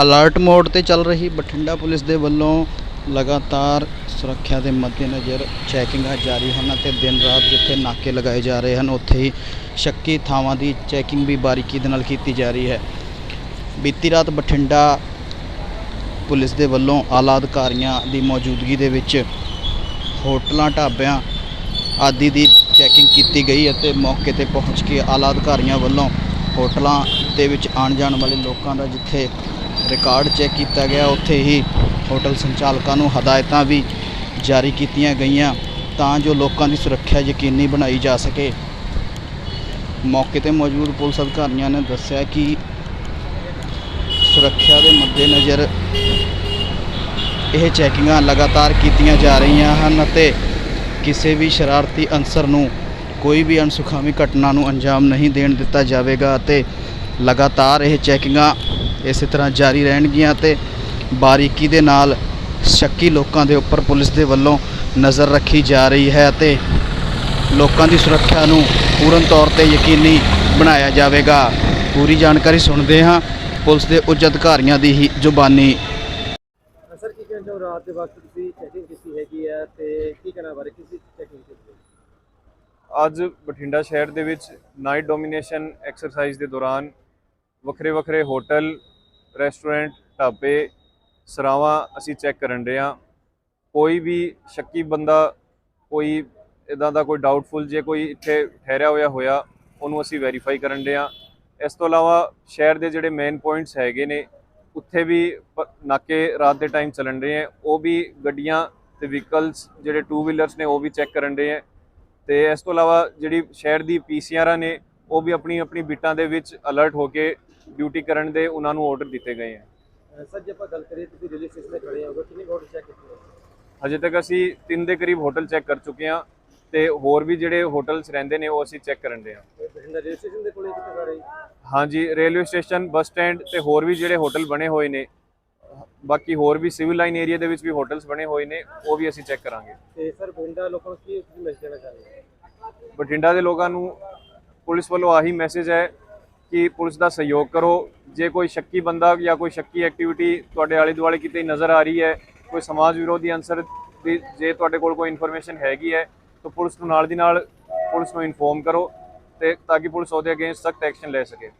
Alert mode ਤੇ ਚੱਲ ਰਹੀ ਬਠਿੰਡਾ ਪੁਲਿਸ ਦੇ ਵੱਲੋਂ ਲਗਾਤਾਰ ਸੁਰੱਖਿਆ ਦੇ ਮੱਦੇਨਜ਼ਰ ਚੈਕਿੰਗਾਂ ਜਾਰੀ ਹਨ ਅਤੇ ਦਿਨ ਰਾਤ ਜਿੱਥੇ ਨਾਕੇ ਲਗਾਏ ਜਾ ਰਹੇ ਹਨ, ਉੱਥੇ ਹੀ ਸ਼ੱਕੀ ਥਾਵਾਂ ਦੀ ਚੈਕਿੰਗ ਵੀ ਬਾਰੀਕੀ ਦੇ ਨਾਲ ਕੀਤੀ ਜਾ ਰਹੀ ਹੈ। ਬੀਤੀ ਰਾਤ ਬਠਿੰਡਾ ਪੁਲਿਸ ਦੇ ਵੱਲੋਂ ਆਲਾ ਅਧਿਕਾਰੀਆਂ ਦੀ ਮੌਜੂਦਗੀ ਦੇ ਵਿੱਚ ਹੋਟਲਾਂ, ਢਾਬਿਆਂ ਆਦਿ ਦੀ ਚੈਕਿੰਗ ਕੀਤੀ ਗਈ ਅਤੇ ਮੌਕੇ ਤੇ ਪਹੁੰਚ ਕੇ ਆਲਾ ਅਧਿਕਾਰੀਆਂ ਵੱਲੋਂ ਹੋਟਲਾਂ ਦੇ ਵਿੱਚ ਆਉਣ ਜਾਣ ਵਾਲੇ ਲੋਕਾਂ ਦਾ ਜਿੱਥੇ ਰਿਕਾਰਡ ਚੈੱਕ ਕੀਤਾ ਗਿਆ। ਉੱਥੇ ਹੀ ਹੋਟਲ ਸੰਚਾਲਕਾਂ ਨੂੰ ਹਦਾਇਤਾਂ ਵੀ ਜਾਰੀ ਕੀਤੀਆਂ ਗਈਆਂ ਤਾਂ ਜੋ ਲੋਕਾਂ ਦੀ ਸੁਰੱਖਿਆ ਯਕੀਨੀ ਬਣਾਈ ਜਾ ਸਕੇ। ਮੌਕੇ ਤੇ ਮੌਜੂਦ ਪੁਲਿਸ ਅਧਿਕਾਰੀਆਂ ਨੇ ਦੱਸਿਆ ਕਿ ਸੁਰੱਖਿਆ ਦੇ ਮੱਦੇਨਜ਼ਰ ਇਹ ਚੈਕਿੰਗਾਂ ਲਗਾਤਾਰ ਕੀਤੀਆਂ ਜਾ ਰਹੀਆਂ ਹਨ ਅਤੇ ਕਿਸੇ ਵੀ ਸ਼ਰਾਰਤੀ ਅਨਸਰ ਨੂੰ ਕੋਈ ਵੀ ਅਣਸੁਖਾਵੀ ਘਟਨਾ ਨੂੰ ਅੰਜਾਮ ਨਹੀਂ ਦੇਣ ਦਿੱਤਾ ਜਾਵੇਗਾ ਅਤੇ ਲਗਾਤਾਰ ਇਹ ਚੈਕਿੰਗਾਂ ਇਸੇ ਤਰ੍ਹਾਂ ਜਾਰੀ ਰਹਿਣਗੀਆਂ ਅਤੇ ਬਾਰੀਕੀ ਦੇ ਨਾਲ ਸ਼ੱਕੀ ਲੋਕਾਂ ਦੇ ਉੱਪਰ ਪੁਲਿਸ ਦੇ ਵੱਲੋਂ ਨਜ਼ਰ ਰੱਖੀ ਜਾ ਰਹੀ ਹੈ ਅਤੇ ਲੋਕਾਂ ਦੀ ਸੁਰੱਖਿਆ ਨੂੰ ਪੂਰਨ ਤੌਰ ਤੇ ਯਕੀਨੀ ਬਣਾਇਆ ਜਾਵੇਗਾ। ਪੂਰੀ ਜਾਣਕਾਰੀ ਸੁਣਦੇ ਹਾਂ ਪੁਲਿਸ ਦੇ ਉੱਚ ਅਧਿਕਾਰੀਆਂ ਦੀ ਹੀ ਜ਼ੁਬਾਨੀ। ਸਰ ਕੀ ਕਹਿੰਦੇ ਹੋ ਰਾਤ ਦੇ ਵਕਤ ਤੁਸੀਂ ਚੈਕਿੰਗ ਕੀਤੀ ਹੈਗੀ ਹੈ ਤੇ ਕੀ ਕਹਿਣਾ ਬਾਰੇ? ਕਿਸ ਦੀ ਚੈਕਿੰਗ ਕੀਤੀ? ਅੱਜ ਬਠਿੰਡਾ ਸ਼ਹਿਰ ਦੇ ਵਿੱਚ ਨਾਈਟ ਡੋਮੀਨੇਸ਼ਨ ਐਕਸਰਸਾਈਜ਼ ਦੇ ਦੌਰਾਨ ਵੱਖਰੇ ਵੱਖਰੇ ਹੋਟਲ, ਰੈਸਟੋਰੈਂਟ, ਢਾਬੇ, ਸਰਾਵਾਂ ਅਸੀਂ ਚੈੱਕ ਕਰਨ ਰਹੇ ਹਾਂ। ਕੋਈ ਵੀ ਸ਼ੱਕੀ ਬੰਦਾ, ਕੋਈ ਇਦਾਂ ਦਾ ਕੋਈ ਡਾਊਟਫੁਲ ਜੇ ਕੋਈ ਇੱਥੇ ਠਹਿਰਿਆ ਹੋਇਆ ਹੋਇਆ, ਉਹਨੂੰ ਅਸੀਂ ਵੈਰੀਫਾਈ ਕਰਨ ਰਹੇ ਹਾਂ। ਇਸ ਤੋਂ ਇਲਾਵਾ ਸ਼ਹਿਰ ਦੇ ਜਿਹੜੇ ਮੇਨ ਪੁਆਇੰਟਸ ਹੈਗੇ ਨੇ, ਉੱਥੇ ਵੀ ਨਾਕੇ ਰਾਤ ਦੇ ਟਾਈਮ ਚੱਲਣ ਰਹੇ ਹੈ। ਉਹ ਵੀ ਗੱਡੀਆਂ ਤੇ ਵਹੀਕਲਸ ਜਿਹੜੇ ਟੂ ਵੀਲਰਸ ਨੇ, ਉਹ ਵੀ ਚੈੱਕ ਕਰਨ ਰਹੇ ਹੈ। ਤੇ ਇਸ ਤੋਂ ਇਲਾਵਾ ਜਿਹੜੀ ਸ਼ਹਿਰ ਦੀ ਪੀਸੀਆਰਾਂ ਨੇ, ਉਹ ਵੀ ਆਪਣੀ ਆਪਣੀ ਬਿੱਟਾਂ ਦੇ ਵਿੱਚ ਅਲਰਟ ਹੋ ਕੇ ਡਿਊਟੀ ਕਰਨ ਦੇ ਉਹਨਾਂ ਨੂੰ ਆਰਡਰ ਦਿੱਤੇ ਗਏ ਹੈ ਸਰ ਜੇ ਆਪਾਂ ਗੱਲ ਕਰੀਏ ਤੁਸੀਂ ਰੇਲਵੇ ਸਟੇਸ਼ਨ ਤੇ ਖੜੇ ਹੋ ਕਿੰਨੀ ਹੋਟਲ ਚੈੱਕ ਕੀਤੀ ਹਜੇ ਤੱਕ ਅਸੀਂ ਤਿੰਨ ਦੇ ਕਰੀਬ ਹੋਟਲ ਚੈੱਕ ਕਰ ਚੁੱਕੇ ਹਾਂ ਤੇ ਹੋਰ ਵੀ ਜਿਹੜੇ ਹੋਟਲਸ ਰਹਿੰਦੇ ਨੇ ਉਹ ਅਸੀਂ ਚੈੱਕ ਕਰਨ ਦੇ ਹਾਂ। ਇਹ ਬਠਿੰਡਾ ਰੇਲਵੇ ਸਟੇਸ਼ਨ ਦੇ ਕੋਲੇ ਕਿੱਥੇ ਖੜੇ? ਹਾਂਜੀ ਰੇਲਵੇ ਸਟੇਸ਼ਨ ਬੱਸ ਸਟੈਂਡ ਤੇ ਹੋਰ ਵੀ ਜਿਹੜੇ ਹੋਟਲ ਬਣੇ ਹੋਏ ਨੇ ਬਾਕੀ ਹੋਰ ਵੀ ਸਿਵਲ ਲਾਈਨ ਏਰੀਆ ਦੇ ਵਿੱਚ ਵੀ ਹੋਟਲਸ ਬਣੇ ਹੋਏ ਨੇ ਉਹ ਵੀ ਅਸੀਂ ਚੈੱਕ ਕਰਾਂਗੇ। ਤੇ ਸਰ ਬਠਿੰਡਾ ਲੋਕਾਂ ਨੂੰ ਕੀ ਮੈਸੇਜ ਦੇਣਾ ਚਾਹੁੰਦੇ ਬਠਿੰਡਾ ਦੇ ਲੋਕਾਂ ਨੂੰ ਪੁਲਿਸ ਵੱਲੋਂ ਆਹੀ ਮੈਸੇਜ ਹੈ ਕਿ ਪੁਲਿਸ ਦਾ ਸਹਿਯੋਗ ਕਰੋ। ਜੇ ਕੋਈ ਸ਼ੱਕੀ ਬੰਦਾ ਜਾਂ ਕੋਈ ਸ਼ੱਕੀ ਐਕਟੀਵਿਟੀ ਤੁਹਾਡੇ ਆਲੇ ਦੁਆਲੇ ਕਿਤੇ ਨਜ਼ਰ ਆ ਰਹੀ ਹੈ, ਕੋਈ ਸਮਾਜ ਵਿਰੋਧੀ ਅਨਸਰ ਦੀ ਜੇ ਤੁਹਾਡੇ ਕੋਲ ਕੋਈ ਇਨਫੋਰਮੇਸ਼ਨ ਹੈਗੀ ਹੈ, ਤਾਂ ਪੁਲਿਸ ਨੂੰ ਨਾਲ ਦੀ ਨਾਲ ਪੁਲਿਸ ਨੂੰ ਇਨਫੋਰਮ ਕਰੋ ਤੇ ਤਾਂ ਕਿ ਪੁਲਿਸ ਉਹਦੇ ਅਗੇਂਸਟ ਸਖਤ ਐਕਸ਼ਨ ਲੈ ਸਕੇ।